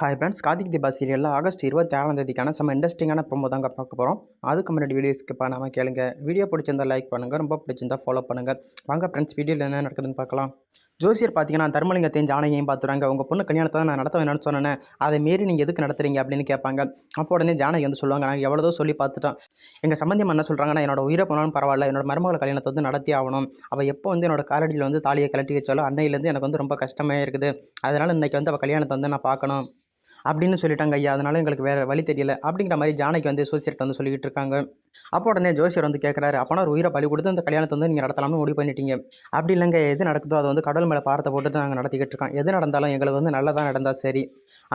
Hi friends Karthik Deepa சீரியலில் August இருபத்தி ஆறாம் தேதிக்கான செம்ம இன்ட்ரெஸ்டிங்கான ப்ரோமோ தாங்க பார்க்க போகிறோம் அதுக்கு முன்னாடி வீடியோ இப்போ பண்ணாமல் கேளுங்க. வீடியோ பிடிச்சிருந்தா லைக் பண்ணுங்கள் ரொம்ப பிடிச்சிருந்தா ஃபாலோ பண்ணுங்கள் வாங்க ஃப்ரெண்ட்ஸ் வீடியோவில் என்ன நடக்குதுன்னு பார்க்கலாம். ஜோசியர் பார்த்தீங்கன்னா தர்மலிங்கத்தையும் ஜானகியும் பார்த்துறாங்க. உங்கள் பொண்ணு கல்யாணத்தை தான் நான் நடத்த வேணும்னு சொன்னேன். அதை மீறி நீங்கள் எதுக்கு நடத்துறீங்க அப்படின்னு கேட்பாங்க. அப்போ உடனே ஜானகி வந்து சொல்லுவாங்க நாங்கள் எவ்வளோதோ சொல்லி பார்த்துட்டோம் எங்கள் சம்மந்தியம் என்ன சொல்கிறாங்கன்னா என்னோட உயிரை போனாலும் பரவாயில்ல. என்னோட மருமகள் கல்யாணத்தை வந்து நடத்தி ஆகணும். அவள் எப்போ வந்து என்னோட காலடியில் வந்து தாலியை கழட்டி வச்சாலும் அன்னையிலேருந்து எனக்கு வந்து ரொம்ப கஷ்டமே இருக்குது. அதனால் இன்றைக்கி வந்து அவள் கல்யாணத்தை வந்து நான் பார்க்கணும். அப்படின்னு சொல்லிட்டாங்க ஐயா. அதனால எங்களுக்கு வேறு வழி தெரியல. அப்படிங்கிற மாதிரி ஜானகி வந்து ஜோசியர்கிட்ட வந்து சொல்லிக்கிட்டு இருக்காங்க. அப்போ உடனே ஜோசியர் வந்து கேட்குறாரு அப்போனா ஒரு உயிரை பலி கொடுத்து அந்த கல்யாணத்தை வந்து நீங்கள் நடத்தலாம்னு முடிவு பண்ணிட்டீங்க. அப்படி இல்லைங்க எது நடக்குதோ அது வந்து கடவுள் மேலே பாரத்தை போட்டுட்டு நாங்கள் நடத்திக்கிட்டு இருக்கோம். எது நடந்தாலும் எங்களுக்கு வந்து நல்லதாக நடந்தால் சரி.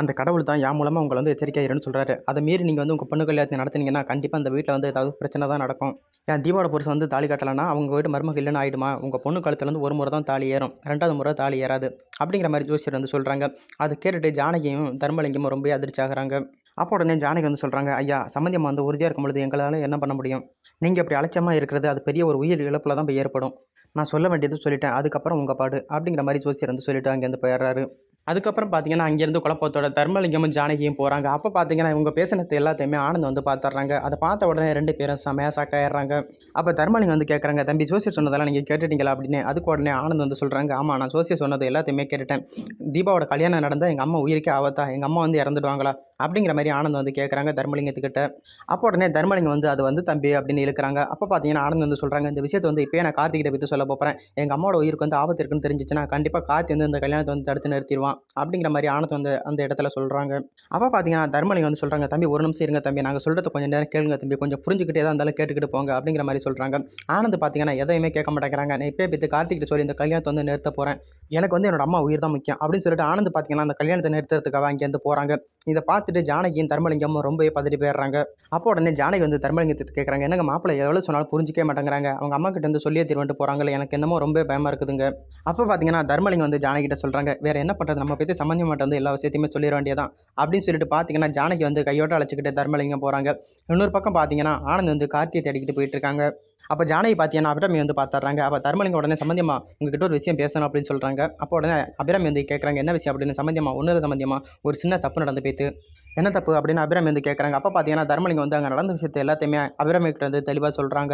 அந்த கடவுள் தான் என் மூலமாக உங்களை வந்து எச்சரிக்கை சொல்கிறாரு அதை மீறி நீங்கள் வந்து உங்கள் பொண்ணு கல்யாணத்தை நடத்தினீங்கன்னா கண்டிப்பாக அந்த வீட்டில் வந்து ஏதாவது பிரச்சனை தான் நடக்கும். ஏன் தீபாவளி புருஷன் வந்து தாலி கட்டலைன்னா அவங்க வீட்டு மருமகள் இல்லைன்னு ஆகிடுமா உங்கள் பொண்ணு கழுத்துல வந்து ஒரு முறை தான் தாலி ஏறும். ரெண்டாவது முறை தாலி ஏறாது. அப்படிங்கிற மாதிரி ஜோசியர் வந்து சொல்கிறாங்க அது கேட்டுட்டு ஜானகியும் தர்மலிங்கமும் ரொம்ப அதிர்ச்சி ஆகிறாங்க அப்போ உடனே ஜானகி வந்து சொல்கிறாங்க ஐயா சம்மந்தியம்மா வந்து உறுதியாக இருக்கும் பொழுது எங்களால் என்ன பண்ண முடியும்? நீங்கள் இப்படி அலட்சியமாக இருக்கிறது அது பெரிய ஒரு உயிர் இழப்பில் தான் போய் ஏற்படும். நான் சொல்ல வேண்டியது சொல்லிட்டேன் அதுக்கப்புறம் உங்கள் பாடு அப்படிங்கிற மாதிரி ஜோசியர் வந்து சொல்லிவிட்டு அங்கேருந்து போயிடுறாரு. அதுக்கப்புறம் பார்த்தீங்கன்னா அங்கேருந்து குழப்பத்தோட தர்மலிங்கமும் ஜானகியும் போகிறாங்க அப்போ பார்த்தீங்கன்னா இவங்க பேசினது எல்லாத்தையுமே ஆனந்த் வந்து பார்த்துட்றாங்க அதை பார்த்த உடனே ரெண்டு பேரும் செமையாக சாக்காயிடுறாங்க அப்போ தர்மலிங்கம் வந்து கேட்குறாங்க தம்பி ஜோசியர் சொன்னதெல்லாம் நீங்கள் கேட்டுட்டீங்களா? அப்படின்னு. அதுக்கு உடனே ஆனந்த் வந்து சொல்கிறாங்க ஆமாம் நான் ஜோசியர் சொன்னது எல்லாத்தையுமே கேட்டுட்டேன். தீபாவோட கல்யாணம் நடந்தால் எங்கள் அம்மா உயிருக்கே ஆவத்தா எங்கள் அம்மா வந்து இறந்துடுவாங்களா? அப்படிங்கிற மாதிரி ஆனந்த் வந்து கேட்குறாங்க தர்மலிங்கத்துக்கிட்ட. அப்போ உடனே தர்மலிங்கம் வந்து அது வந்து தம்பி அப்படின்னு இழுக்கிறாங்க. அப்போ பார்த்தீங்கன்னா ஆனந்த் வந்து சொல்கிறாங்க இந்த விஷயத்தை வந்து இப்போயே நான் கார்த்திகிட்ட பற்றி சொல்ல போகிறேன் எங்கள் அம்மாவோட உயிருக்கு வந்து ஆபத்து இருக்குன்னு தெரிஞ்சிச்சுன்னா கண்டிப்பாக கார்த்தி வந்து இந்த கல்யாணத்தை வந்து தடுத்து நிறுத்திடுவான். அப்படிங்கிற மாதிரி ஆனந்த் வந்து அந்த இடத்துல சொல்கிறாங்க அப்போ பார்த்தீங்கன்னா தர்மலிங்கம் வந்து சொல்கிறாங்க தம்பி ஒரு நிமிஷம் இருங்க தம்பி. நாங்கள் சொல்கிறத கொஞ்சம் நேரம் கேளுங்க தம்பி. கொஞ்சம் புரிஞ்சுக்கிட்டே தான் இருந்தாலும் கேட்டுக்கிட்டு போங்க. அப்படிங்கிற மாதிரி சொல்கிறாங்க ஆனந்த் பார்த்தீங்கன்னா எதையுமே கேட்க மாட்டேங்கிறாங்க. நான் இப்போ பித்து கார்த்திகிட்ட சொல்லி இந்த கல்யாணத்தை வந்து நிறுத்த போகிறேன் எனக்கு வந்து என்னோட அம்மா உயிர் தான் முக்கியம். அப்படின்னு சொல்லிட்டு ஆனந்த் பார்த்தீங்கன்னா அந்த கல்யாணத்தை நிறுத்துறதுக்காக அங்கேருந்து போகிறாங்க இதை பார்த்துட்டு ஜானகியும் தர்மலிங்கமும் ரொம்பவே பதறி போயிடுறாங்க. அப்போ உடனே ஜானகி வந்து தர்மலிங்கத்துக்கு கேட்குறாங்க என்னங்க மாப்பிள்ளை எவ்வளோ சொன்னாலும் புரிஞ்சிக்கவே மாட்டேங்கிறாங்க. அவங்க அம்மா கிட்ட வந்து சொல்லியே திருவன்ட்டு போகிறாங்களே எனக்கு என்னமோ ரொம்ப பயமாக இருக்குதுங்க. அப்போ பார்த்தீங்கன்னா தர்மலிங்கம் வந்து ஜானகிட்ட சொல்கிறாங்க வேறு என்ன பண்ணுறது நம்ம பற்றி சம்மந்தம் மட்டும் வந்து எல்லா விஷயத்தையுமே சொல்லிட வேண்டியதான் அப்படின்னு சொல்லிட்டு பார்த்தீங்கன்னா ஜானகி வந்து கையோட அழைச்சிக்கிட்டு தர்மலிங்கம் போகிறாங்க இன்னொரு பக்கம் பார்த்தீங்கன்னா ஆனந்த் வந்து கார்த்தியை தேடிக்கிட்டு போயிட்டு இருக்காங்க. அப்போ ஜானகி பார்த்தீங்கன்னா அபிராமி வந்து பார்த்துறாங்க அப்போ தர்மலிங்கம் உடனே சம்மந்தியமா உங்ககிட்ட ஒரு விஷயம் பேசணும் அப்படின்னு சொல்கிறாங்க அப்போ உடனே அபிராமி வந்து கேட்குறாங்க என்ன விஷயம்? அப்படின்னு சம்பந்தியமா ஒன்றும் சம்பந்தியமா ஒரு சின்ன தப்பு நடந்து போயிட்டு. என்ன தப்பு? அப்படின்னு அபிராமி வந்து கேட்குறாங்க அப்போ பார்த்தீங்கன்னா தர்மலிங்கம் வந்து அங்கே நடந்த விஷயத்தை எல்லாத்தையுமே அபிராமி கிட்ட வந்து தெளிவாக சொல்கிறாங்க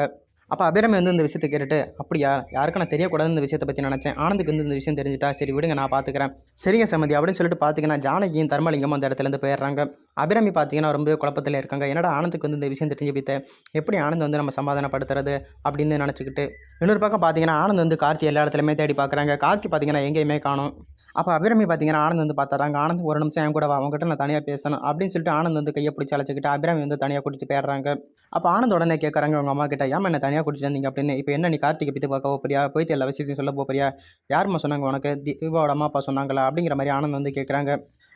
அப்போ அபிராமி வந்து இந்த விஷயத்தை கேட்டுட்டு அப்படியா? யாருக்கும் நான் தெரியக்கூடாது இந்த விஷயத்தை பற்றி நினச்சேன். ஆனந்துக்கு வந்து இந்த விஷயம் தெரிஞ்சுட்டா சரி விடுங்க நான் பார்த்துக்கிறேன் சரிங்க சமதி. அப்படின்னு சொல்லிட்டு பார்த்தீங்கன்னா ஜானகியும் தர்மலிங்கமும் அந்த இடத்துலேருந்து போயிடுறாங்க. அபிராமி பார்த்தீங்கன்னா ரொம்ப குழப்பத்தில் இருக்காங்க. என்னடா ஆனந்துக்கு வந்து இந்த விஷயம் தெரிஞ்சு போயிட்டு? எப்படி ஆனந்த் வந்து நம்ம சமாதானப்படுத்துறது? அப்படின்னு நினச்சிக்கிட்டு இன்னொரு பக்கம் பார்த்தீங்கன்னா ஆனந்த் வந்து கார்த்தி எல்லா இடத்துலையுமே தேடி பார்க்குறாங்க கார்த்தி பார்த்தீங்கன்னா எங்கேயுமே காணும். அப்போ அபிராமி பார்த்தீங்கன்னா ஆனந்த் வந்து பார்த்தாராங்க ஆனந்த் ஒரு நிமிஷம் என் கூட வா அவங்ககிட்ட நான் தனியாக பேசணும். அப்படின்னு சொல்லிட்டு ஆனந்த் வந்து கையை பிடிச்சி அழைச்சிக்கிட்டு அபிராமி வந்து தனியாக கூட்டிட்டு போயிடுறாங்க. அப்போ ஆனந்த் உடனே கேட்குறாங்க அவங்க அம்மா கிட்ட ஏன் என்ன தனியாக கூட்டிட்டு வந்தீங்க? அப்படின்னு. இப்போ என்ன நீ கார்த்திகை பற்றி பார்க்க போறியா? போயிட்டு எல்லா விஷயத்தையும் சொல்ல போறியா? யாருமா சொன்னாங்க உனக்கு? தீபாவோட அம்மா அப்பா சொன்னாங்களா? அப்படிங்கிற மாதிரி ஆனந்த் வந்து கேட்குறாங்க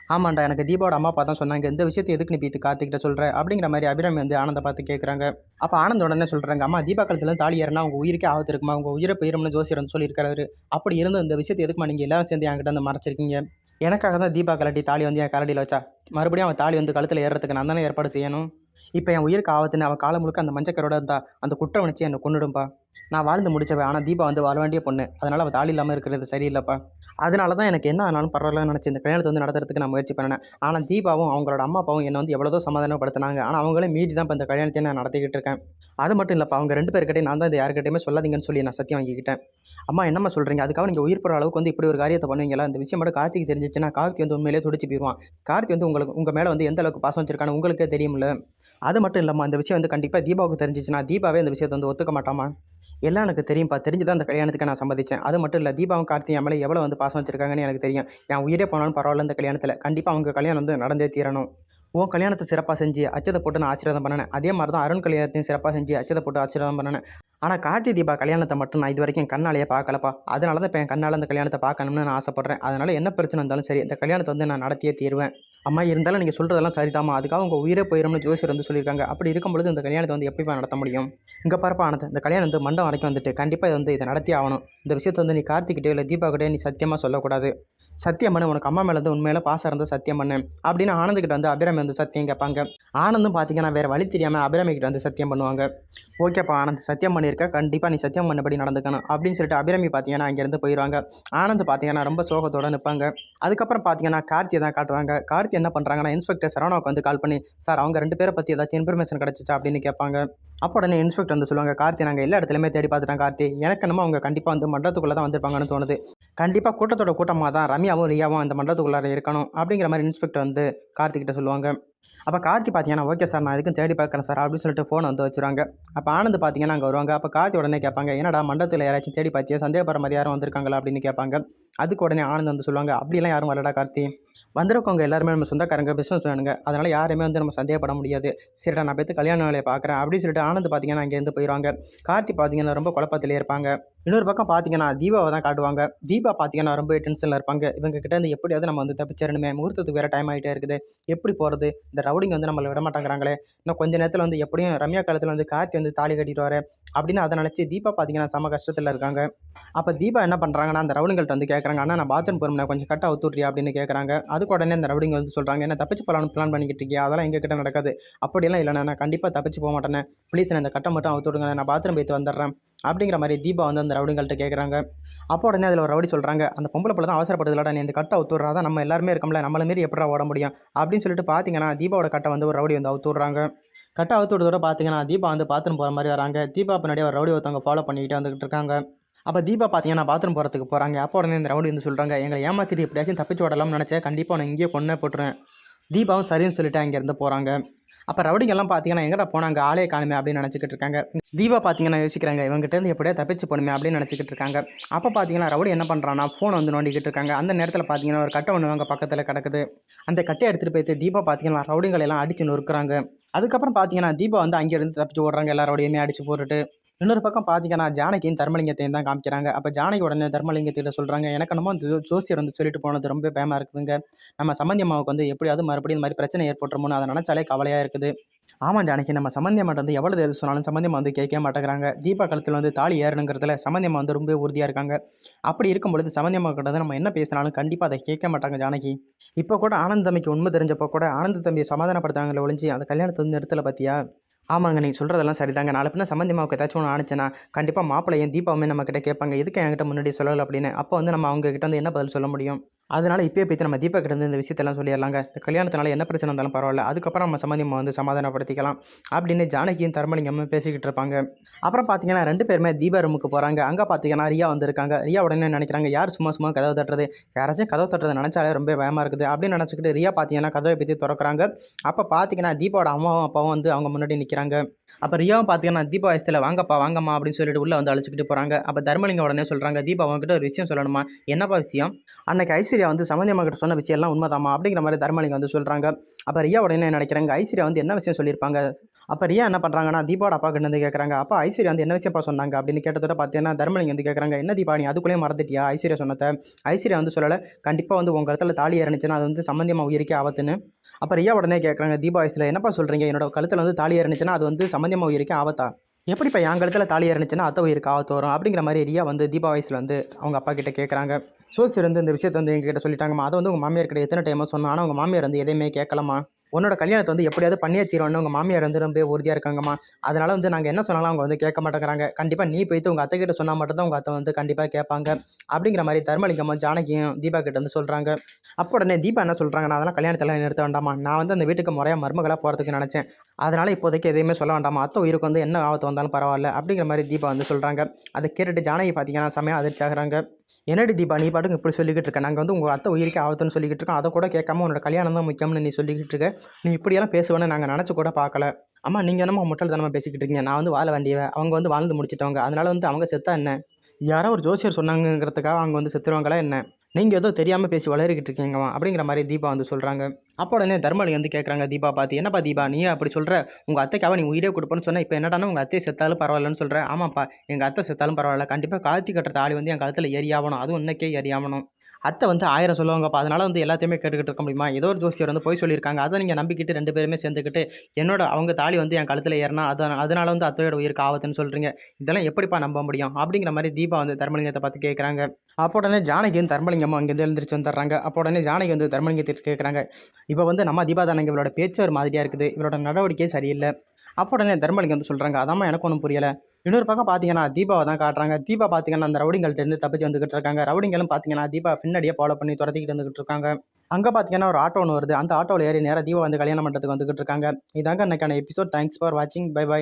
ஆமாண்டா எனக்கு தீபாவோட அம்மா அப்பா தான் சொன்னாங்க இந்த விஷயத்தை எதுக்கு நீ பீத்து கார்த்திகிட்ட சொல்கிற அப்படிங்கிற மாதிரி அபிராமி வந்து ஆனந்தை பார்த்து கேட்குறாங்க அப்போ ஆனந்த உடனே சொல்கிறாங்க அம்மா தீபா காலத்துல தாலி ஏறினா உங்கள் உயிருக்கே ஆபத்து இருக்குமா? உங்கள் உயிரை போயிரும்னு ஜோசியர் வந்து சொல்லியிருக்காரு அப்படி இருந்து இந்த விஷயத்தை எதுக்குமா நீங்கள் எல்லாரும் சேர்ந்து என்கிட்ட வந்து மறைச்சிருக்கீங்க? எனக்காக தான் தீபா கலட்டி தாலி வந்து என் கலடியில் வச்சா? மறுபடியும் அவன் தாலி வந்து கழுத்தில் ஏறுறதுக்கு நான் தானே ஏற்பாடு செய்யணும்? இப்போ என் உயிருக்கு ஆபத்துன்னு அவள் காலம் முழுக்க அந்த மஞ்சக்கரோட இருந்தா அந்த குற்றம் நினச்சி என்னை கொண்டுடும்பா நான் வாழ்ந்து முடிச்சவன் ஆனால் தீபா வந்து வாழ வேண்டிய பொண்ணு. அதனால் அவள் தாலி இல்லாமல் இருக்கிறது சரியில்லைப்பா. அதனால தான் எனக்கு என்ன ஆனாலும் பரவாயில்லன்னு நினச்சி இந்த கல்யாணத்தை வந்து நடத்துறதுக்கு நான் முயற்சி பண்ணினேன். ஆனால் தீபாவும் அவங்களோட அம்மா அப்பாவும் என்னை வந்து எவ்வளோ சமாதானப்படுத்தினாங்க. ஆனால் அவங்களே மீறி தான் இப்போ இந்த கல்யாணத்தை நான் நடத்திக்கிட்டு இருக்கேன். அது மட்டும் இல்லைப்பா அவங்க ரெண்டு பேர்கிட்டே நான் தான் இந்த யாருக்கிட்டையுமே சொல்லாதீங்கன்னு சொல்லி நான் சத்தியம் வாங்கிக்கிட்டேன். அம்மா என்னம்மா சொல்கிறீங்க அதுக்காக நீங்கள் உயிர் போகிற அளவுக்கு வந்து இப்படி ஒரு காரியத்தை பண்ணுவீங்களா? இந்த விஷயம் மட்டும் கார்த்திக்கு தெரிஞ்சிச்சுன்னா கார்த்தி வந்து உண்மையிலே துடிச்சு போயிடுவான் கார்த்தி வந்து உங்களுக்கு உங்கள் மேலே வந்து எந்த அளவுக்கு பாசம் வச்சிருக்கான்னு உங்களுக்கே தெரியும்ல. அது மட்டும் இல்லாமல் அந்த விஷயம் வந்து கண்டிப்பாக தீபாவுக்கு தெரிஞ்சிச்சுன்னா தீபாவே அந்த விஷயத்தை வந்து ஒத்துக்க மாட்டாமா? எல்லாம் எனக்கு தெரியும்ப்பா தெரிஞ்சு தான் அந்த கல்யாணத்துக்கு நான் சம்மதிச்சேன். அது மட்டும் இல்லை தீபாவும் கார்த்தி என் மேலே எவ்வளோ வந்து பாசம் வச்சிருக்காங்கன்னு எனக்கு தெரியும். என் உயிரே போனாலும் பரவாயில்ல இந்த கல்யாணத்தில். கண்டிப்பாக அவங்க கல்யாணம் வந்து நடந்தே தீரணும். உன் கல்யாணத்தை சிறப்பாக செஞ்சு அச்சதை போட்டு நான் ஆசீர்வாதம் பண்ணினேன். அதே மாதிரி தான் அருண் கல்யாணத்தையும் சிறப்பாக செஞ்சு அச்சதை போட்டு ஆசீர்வாதம் பண்ணினேன். ஆனால் கார்த்தி தீபா கல்யாணத்தை மட்டும் நான் இது வரைக்கும் கண்ணாலேயே பார்க்கலப்பா. அதனால தான் இப்போ என் கண்ணால் அந்த கல்யாணத்தை பார்க்கணும்னு நான் ஆசைப்பட்றேன். அதனால் என்ன பிரச்சனை இருந்தாலும் சரி இந்த கல்யாணத்தை வந்து நான் நடத்தியே தீருவேன். அம்மா இருந்தாலும் நீங்கள் சொல்கிறதெல்லாம் சரிதாம்மா. அதுக்காக உங்கள் உயிரே போயிடும்னு ஜோசியர் வந்து சொல்லியிருக்காங்க. அப்படி இருக்கும்பொழுது இந்த கல்யாணத்தை வந்து எப்படிப்பா நடத்த முடியும்? இங்கே பரப்பா ஆனது இந்த கல்யாணம் வந்து மண்டம் வரைக்கும் வந்துட்டு கண்டிப்பாக வந்து இதை நடத்தி ஆகணும். இந்த விஷயத்தை வந்து நீ கார்த்திக்கிட்டே இல்லை தீபாக்கிட்டே நீ சத்தியமாக சொல்லக்கூடாது. சத்தியம் பண்ணு உனக்கு அம்மா மேலே வந்து உண்மையில பாசம் இருந்தால் சத்தியம் பண்ணு அப்படின்னு ஆனந்துக்கிட்ட வந்து அபிராமி வந்து சத்தியம் கேட்பாங்க. ஆனந்தும் பார்த்தீங்கன்னா வேறு வழி தெரியாமல் அபிராமிக்கிட்ட வந்து சத்தியம் பண்ணுவாங்க. ஓகேப்பா ஆனந்த் சத்தியம் பண்ணியிருக்க கண்டிப்பாக நீ சத்தியம் பண்ணபடி நடந்துக்கணும் அப்படின்னு சொல்லிட்டு அபிராமி பார்த்தீங்கன்னா அங்கேருந்து போயிடுவாங்க ஆனந்த் பார்த்தீங்கன்னா ரொம்ப சோகத்தோடு நிற்பாங்க அதுக்கப்புறம் பார்த்தீங்கன்னா கார்த்தியை தான் காட்டுவாங்க. கார்த்தி என்ன பண்ணுறாங்கன்னா இன்ஸ்பெக்டர் சரவணாவுக்கு வந்து கால் பண்ணி சார் அவங்க ரெண்டு பேரை பற்றி ஏதாச்சும் இன்ஃபர்மேஷன் கிடச்சிச்சா? அப்படின்னு கேட்பாங்க. அப்போ உடனே இன்ஸ்பெக்டர் வந்து சொல்லுவாங்க கார்த்தி நாங்கள் எல்லா இடத்துலையுமே தேடி பார்த்துட்டோம் கார்த்தி. எனக்கு என்னமோ அவங்க கண்டிப்பாக வந்து மண்டலத்துக்குள்ளே தான் வந்திருப்பாங்கன்னு தோணுது. கண்டிப்பாக கூட்டத்தோட கூட்டமாக தான் ரம்யாவும் ரியாவும் அந்த மண்டலத்துக்குள்ளார இருக்கணும். அப்படிங்கிற மாதிரி இன்ஸ்பெக்டர் வந்து கார்த்திகிட்ட சொல்லுவாங்க. அப்போ கார்த்தி பார்த்தீங்கன்னா ஓகே சார் நான் இதுக்கும் தேடி பார்க்குறேன் சார் அப்படின்னு சொல்லிட்டு ஃபோன் வந்து வச்சுருவாங்க. அப்போ ஆனந்த் பார்த்தீங்கன்னா அங்கே வருவாங்க. அப்போ கார்த்தி உடனே கேட்பாங்க என்னடா மண்டபத்தில் யாராச்சும் தேடி பார்த்தியா? சந்தேகப்படுற மாதிரி யாரும் வந்திருக்காங்களா? அப்படின்னு கேட்பாங்க. அதுக்கு உடனே ஆனந்த் வந்து சொல்லுவாங்க அப்படிலாம் யாரும் வரலடா கார்த்தி. வந்திருக்கவங்க எல்லாருமே நம்ம சொந்தக்காரங்க பிஸ்னஸ் வேணுங்க அதனால் யாருமே வந்து நம்ம சந்தேகப்பட முடியாது. சரிடா நான் போய்த்து கல்யாண வேலையை பார்க்குறேன் அப்படின்னு சொல்லிட்டு ஆனந்த் பார்த்தீங்கன்னா அங்கேருந்து போயிடுவாங்க கார்த்தி பார்த்தீங்கன்னா ரொம்ப குழப்பத்திலே இருப்பாங்க. இன்னொரு பக்கம் பார்த்தீங்கன்னா தீபாவை தான் காட்டுவாங்க. தீபா பார்த்தீங்கன்னா ரொம்ப டென்ஷனில் இருப்பாங்க. இவங்க கிட்ட இருந்து எப்படியாவது நம்ம வந்து தப்பிச்சிடணுமே. முகூர்த்தத்துக்கு வேறு டைம் ஆகிட்டே இருக்குது. எப்படி போகிறது இந்த ரவுடிங் வந்து நம்மளை விட மாட்டேங்கிறாங்களே. இன்னும் கொஞ்ச நேரத்தில் வந்து எப்படியும் ரம்யா காலத்தில் வந்து கார்த்தி வந்து தாலி கட்டிடுவார் அப்படின்னு அதை நினச்சி தீபா பார்த்தீங்கன்னா செம கஷ்டத்தில் இருக்காங்க. அப்போ தீபா என்ன பண்ணுறாங்கன்னா அந்த ரவுடிங்கள்ட்ட வந்து கேட்குறாங்க ஆனால் நான் பாத்ரூம் போகிறேன் கொஞ்சம் கட்டாக ஒத்துட்றியா அப்படின்னு கேட்குறாங்க அதுக்கு உடனே அந்த ரவுடிங்க வந்து சொல்கிறாங்க என்ன தப்பிச்சு போகலான்னு பிளான் பண்ணிக்கிட்டு இருக்கியா? அதெல்லாம் எங்கள் கிட்ட நடக்காது. அப்படியெல்லாம் இல்லைண்ணா. நான் கண்டிப்பாக தப்பிச்சு போக மாட்டேன் ப்ளீஸ் நான் இந்த கட்டை மட்டும் அவுத்து விடுங்க நான் பாத்ரூம் போய்த்து வந்துடுறேன். அப்படிங்கிற மாதிரி தீபா வந்து அந்த ரவுடிங்கள்ட்ட கேட்குறாங்க அப்போ உடனே அதில் ஒரு ரவுடி சொல்கிறாங்க அந்த பொம்பளை பிள்ளை தான் அவசரப்படுதுலடா நீ இந்த கட்டை அவுத்துறா தான் நம்ம எல்லாருமே இருக்கோம்ல நம்மள மாரி எப்படா ஓட முடியும்? அப்படின்னு சொல்லிட்டு பார்த்தீங்கன்னா தீபாவோட கட்டை வந்து ஒரு ரவுடி வந்து அவுத்துடுறாங்க. கட்டை அவுத்து விடுறதோட பார்த்தீங்கன்னா தீபா வந்து பாத்ரூம் போகிற மாதிரி வராங்க. தீபா பின்னாடி ஒரு ரவுடி ஒருத்தவங்க ஃபாலோ பண்ணிக்கிட்டே வந்துகிட்டு இருக்காங்க. அப்போ தீபா பார்த்தீங்கன்னா பாத்ரூம் போகிறதுக்கு போகிறாங்க அப்போ உடனே இந்த ரவுடி வந்து சொல்கிறாங்க எங்களை ஏமாத்திட்டு எப்படியாச்சும் தப்பிச்சு விடலாம்னு நினச்சேன். கண்டிப்பாக நான் இங்கேயே கொண்டே போட்டுருவேன். தீபாவும் சரின்னு சொல்லிட்டு அங்கேருந்து போகிறாங்க அப்போ ரவுடிங்கெல்லாம் பார்த்தீங்கன்னா எங்கடா போனாங்க ஆளே காணுமே அப்படின்னு நினச்சிக்கிட்டு இருக்காங்க. தீபா பார்த்தீங்கன்னா யோசிக்கிறாங்க இவங்ககிட்ட இருந்து எப்படியா தப்பிச்சு போணுமே அப்படின்னு நினச்சிக்கிட்டு இருக்காங்க. அப்போ பார்த்தீங்கன்னா ரவுடி என்ன பண்ணுறான்னா ஃபோன் வந்து நோண்டிக்கிட்டு இருக்காங்க. அந்த நேரத்தில் பார்த்தீங்கன்னா ஒரு கட்டை ஒன்று அவங்க பக்கத்தில் கிடக்குது. அந்த கட்டையை எடுத்துகிட்டு போயிட்டு தீபா பார்த்தீங்கன்னா ரவுடிங்களை எல்லாம் அடிச்சு நொறுக்குறாங்க. அதுக்கப்புறம் பார்த்தீங்கன்னா தீபா வந்து அங்கேருந்து தப்பிச்சு ஓடுறாங்க எல்லாரோடையுமே அடிச்சு போட்டுட்டு. இன்னொரு பக்கம் பார்த்தீங்கன்னா ஜானகியும் தர்மலிங்கத்தையும் தான் காமிக்கிறாங்க. அப்போ ஜானகி உடனே தர்மலிங்கத்திட்ட சொல்கிறாங்க எனக்கு என்னமோ அந்த ஜோசியர் வந்து சொல்லிட்டு போனது ரொம்ப பயமாக இருக்குதுங்க. நம்ம சம்பந்தி அம்மாவுக்கு வந்து எப்படியாவது மறுபடியும் இந்த மாதிரி பிரச்சனை ஏற்பட்டுருமோன்னு அதை நினச்சாலே கவலையாக இருக்குது. ஆமாம் ஜானகி நம்ம சம்பந்தியம்மா வந்து எவ்வளோ எது சொன்னாலும் சம்பந்தியம்மா வந்து கேட்க மாட்டேங்கிறாங்க. தீபா கழுத்தில் வந்து தாலி ஏறணுங்கிறதுல சம்பந்தியம்மா வந்து ரொம்ப உறுதியாக இருக்காங்க. அப்படி இருக்கும் பொழுது சம்மந்தி கிட்ட நம்ம என்ன பேசினாலும் கண்டிப்பாக அதை கேட்க மாட்டாங்க ஜானகி. இப்போ கூட ஆனந்த் தம்பிக்கு உண்மை தெரிஞ்சப்போ கூட ஆனந்த தம்பியை சமாதானப்படுத்தாங்களே ஒழிஞ்சு அந்த கல்யாணத்தை வந்து நிறுத்தலை பார்த்தியா ஆமாங்க நீங்கள் சொல்கிறதெல்லாம் சரிதாங்க. நாளை பின்ன சம்மந்தி ஏதாச்சும் ஒன்று ஆனிச்சுன்னா கண்டிப்பாக மாப்பிள்ளையும் தீபாவுமே நம்ம கேட்பாங்க எதுக்கு என்கிட்ட முன்னாடி சொல்லலை அப்படின்னு. அப்போ வந்து நம்ம அவங்கக்கிட்ட வந்து என்ன பதில் சொல்ல முடியும்? அதனால் இப்போயே போய்த்து நம்ம தீபக் கிட்ட இந்த விஷயத்தெல்லாம் சொல்லிடலாங்க. இந்த கல்யாணத்தினால என்ன பிரச்சனை இருந்தாலும் பரவாயில்ல. அதுக்கப்புறம் நம்ம சம்மந்தி வந்து சமாதானப்படுத்திக்கலாம் அப்படின்னு ஜானகியும் தர்மலிங்கமும் பேசிக்கிட்டு இருப்பாங்க. அப்புறம் பார்த்தீங்கன்னா ரெண்டு பேருமே தீபா ரூமுக்கு போகிறாங்க அங்கே பார்த்தீங்கன்னா ரியா வந்திருக்காங்க. ரியா உடனே நினைக்கிறாங்க யார் சும்மா சும்மா கதவை தட்டுறது? யாராச்சும் கதவை தட்டுறது நினச்சாலே ரொம்ப பயமாக இருக்குது. அப்படின்னு நினச்சிக்கிட்டு ரியா பார்த்தீங்கன்னா கதவை பற்றி திறக்கிறாங்க. அப்போ பார்த்தீங்கன்னா தீபாவோட அம்மாவும் அப்பாவும் வந்து அவங்க முன்னாடி நிற்கிறாங்க அப்போ ரியாவும் பார்த்தீங்கன்னா தீபா வயசில் வாங்கப்பா வாங்கம்மா அப்படின்னு சொல்லிட்டு உள்ளே வந்து அழைச்சிக்கிட்டு போகிறாங்க அப்போ தர்மலிங்க உடனே சொல்கிறாங்க தீபா அவங்ககிட்ட ஒரு விஷயம் சொல்லணுமா? என்னப்பா விஷயம்? அன்னைக்கு ஐஸ்வர்யா வந்து சமந்தி அம்மா கிட்ட சொன்ன விஷயம்லாம் உண்மைதாமா உண்மைதாம்மா அப்படிங்கிற மாதிரி தர்மலிங்க வந்து சொல்கிறாங்க அப்போ ரியா உடனே நினைக்கிறாங்க ஐஸ்வர்யா வந்து என்ன விஷயம் சொல்லியிருப்பாங்க? அப்போ ரியா என்ன பண்ணுறாங்கன்னா தீபாவோட அப்பா கிட்ட வந்து கேட்குறாங்க அப்பா ஐஸ்வர்யா வந்து என்ன விஷயப்பா சொன்னாங்க? அப்படின்னு கேட்டதோட பார்த்தீங்கன்னா தர்மலிங்க வந்து கேட்குறாங்க என்ன தீபா நீ அதுக்குள்ளேயே மறந்துட்டியா? ஐஸ்வர்யா சொன்னதை. ஐஸ்வர்யா வந்து சொல்லலை கண்டிப்பாக வந்து உங்கள் இடத்துல தாலி இறந்துச்சுன்னா அது வந்து சம்மந்தியமாக உயிருக்கே ஆபத்துன்னு. அப்போ ரியா உடனே கேட்குறாங்க தீபா வயசில் என்னப்பா சொல்கிறீங்க என்னோட கழுத்தில் வந்து தாலி இறந்துச்சுன்னா அது வந்து சம்மந்தமாக உயிருக்கு ஆபத்தா? எப்படிப்பா என் கழுத்தில் தாலி இறந்துச்சுன்னா அத்தை உயிருக்கு ஆபத்து வரும்? அப்படிங்கிற மாதிரி ரியா வந்து தீபா வயசில் வந்து அவங்க அப்பா கிட்டே கேட்குறாங்க சோசியர் வந்து இந்த விஷயத்தை வந்து எங்ககிட்ட சொல்லிட்டாங்கம்மா. அதை வந்து உங்கள் மாமியார் கிட்ட எத்தனை டைமாக சொன்னோம் ஆனால் உங்கள் மாமியார் வந்து எதையுமே கேட்கலாமா உன்னோட கல்யாணத்தை வந்து எப்படியாவது பண்ணியே தீரணும்னு உங்கள் மாமியார் வந்து ரொம்ப உறுதியாக இருக்காங்கம்மா. அதனால் வந்து நாங்கள் என்ன சொன்னாலும் அவங்க வந்து கேட்க மாட்டேங்கிறாங்க. கண்டிப்பாக நீ போய்த்து உங்கள் அத்தை கிட்ட சொன்னால் மட்டும்தான் உங்கள் அத்தை வந்து கண்டிப்பாக கேட்பாங்க. அப்படிங்கிற மாதிரி தர்மலிங்கம்மா ஜானகியும் தீபா கிட்ட வந்து சொல்கிறாங்க அப்போ உடனே தீபா என்ன சொல்கிறாங்க நான் அதெல்லாம் கல்யாணத்தெல்லாம் நிறுத்த வேண்டாமா நான் வந்து அந்த வீட்டுக்கு முறையாக மருமகளாக போகிறதுக்கு நினச்சேன். அதனால் இப்போதைக்கு எதையுமே சொல்ல வேண்டாமா அத்தை உயிருக்கு வந்து என்ன ஆபத்து வந்தாலும் பரவாயில்ல. அப்படிங்கிற மாதிரி தீபா வந்து சொல்கிறாங்க அதை கேட்டுட்டு ஜானகி பார்த்தீங்கன்னா செமையாக அதிர்ச்சியாகிறாங்க. என்னடி தீபா நீ பாட்டுக்கு இப்படி சொல்லிக்கிட்டு இருக்க? நாங்கள் வந்து உங்கள் அத்தை உயிருக்கு ஆபத்துன்னு சொல்லிக்கிட்டு இருக்கோம் அதை கூட கேட்காம உன்னோட கல்யாணம் தான் முக்கியம்னு நீ சொல்லிக்கிட்டு இருக்க. நீ இப்படியெல்லாம் பேசுவேன்னு நாங்கள் நினச்சி கூட பார்க்கல. அம்மா நீங்கள் என்னமோ முட்டாள்தனமாக பேசிக்கிட்டு இருக்கீங்க? நான் வந்து வாழ வேண்டியவ அவங்க வந்து வாழ்ந்து முடிச்சிட்டவங்க. அதனால வந்து அவங்க செத்தா என்ன? யாரோ ஒரு ஜோசியர் சொன்னாங்கங்கிறதுக்காக அவங்க வந்து செத்துருவாங்களா என்ன? நீங்கள் ஏதோ தெரியாமல் பேசி வளரிக்கிட்டு இருக்கீங்கம்மா அப்படிங்கிற மாதிரி தீபா வந்து சொல்கிறாங்க அப்போ உடனே தர்மலிங்கம் வந்து கேட்குறாங்க தீபா பார்த்து என்னப்பா தீபா நீ அப்படி சொல்கிற உங்கள் அத்தைக்காக நீ உயிரே கொடுப்பேன்னு சொன்னால் இப்போ என்னடானா உங்கள் அத்தை செத்தாலும் பரவாயில்லன்னு சொல்கிறேன் ஆமாப்பா எங்கள் அத்தை செத்தாலும் பரவாயில்ல. கண்டிப்பாக காத்தி கட்டுற தாலி வந்து என் கழுத்தில் ஏறியாகணும் அதுவும் இன்னைக்கே ஏறியாகணும் அத்தை வந்து ஆயிரம் சொல்லுவாங்கப்பா அதனால் வந்து எல்லாத்தையுமே கேட்டுக்கிட்டு இருக்க முடியுமா? ஏதோ ஒரு ஜோசியர் வந்து போய் சொல்லியிருக்காங்க. அதை நீங்கள் நம்பிக்கிட்டு ரெண்டு பேருமே சேர்ந்துக்கிட்டு என்னோட அவங்க தாலி வந்து என் கழுத்தில் ஏறினா அதான் அதனால வந்து அத்தையோட உயிருக்கு ஆபத்துன்னு சொல்கிறீங்க இதெல்லாம் எப்படிப்பா நம்ப முடியும்? அப்படிங்கிற மாதிரி தீபா வந்து தர்மலிங்கத்தை பார்த்து கேட்குறாங்க அப்போ உடனே ஜானகியும் தர்மலிங்கமும் அங்கேருந்து எழுந்திரிச்சு வந்துடுறாங்க. அப்போ உடனே ஜானகி வந்து தர்மலிங்கத்திற்கு கேட்குறாங்க இப்போ வந்து நம்ம தீபாதானங்க இவரோட இவளோட பேச்சு ஒரு மாதிரியாக இருக்குது. இவளோட நடவடிக்கை சரியில்லை. அப்போ உடனே தர்மலிங்கம் வந்து சொல்கிறாங்க அதாம்மா எனக்கு ஒன்றும் புரியலை. இன்னொரு பக்கம் பார்த்தீங்கன்னா தீபாவை தான் காட்டுறாங்க. தீபா பார்த்தீங்கன்னா அந்த ரவுடிங்கள்ட்ட இருந்து தப்பிச்சு வந்துகிட்டு இருக்காங்க. ரவுடிங்களும் பார்த்தீங்கன்னா தீபா பின்னாடியே ஃபாலோ பண்ணி துரத்திக்கிட்டு வந்துகிட்டு இருக்காங்க. அங்கே பார்த்தீங்கன்னா ஒரு ஆட்டோ ஒன்று வருது. அந்த ஆட்டோவில் ஏறி நேராக தீபா வந்து கல்யாணம் பண்ணுறதுக்கு வந்துகிட்டு இருக்காங்க. இதாங்க அன்னைக்கான எபிசோட் தேங்க்ஸ் ஃபார் வாட்சிங் பை பை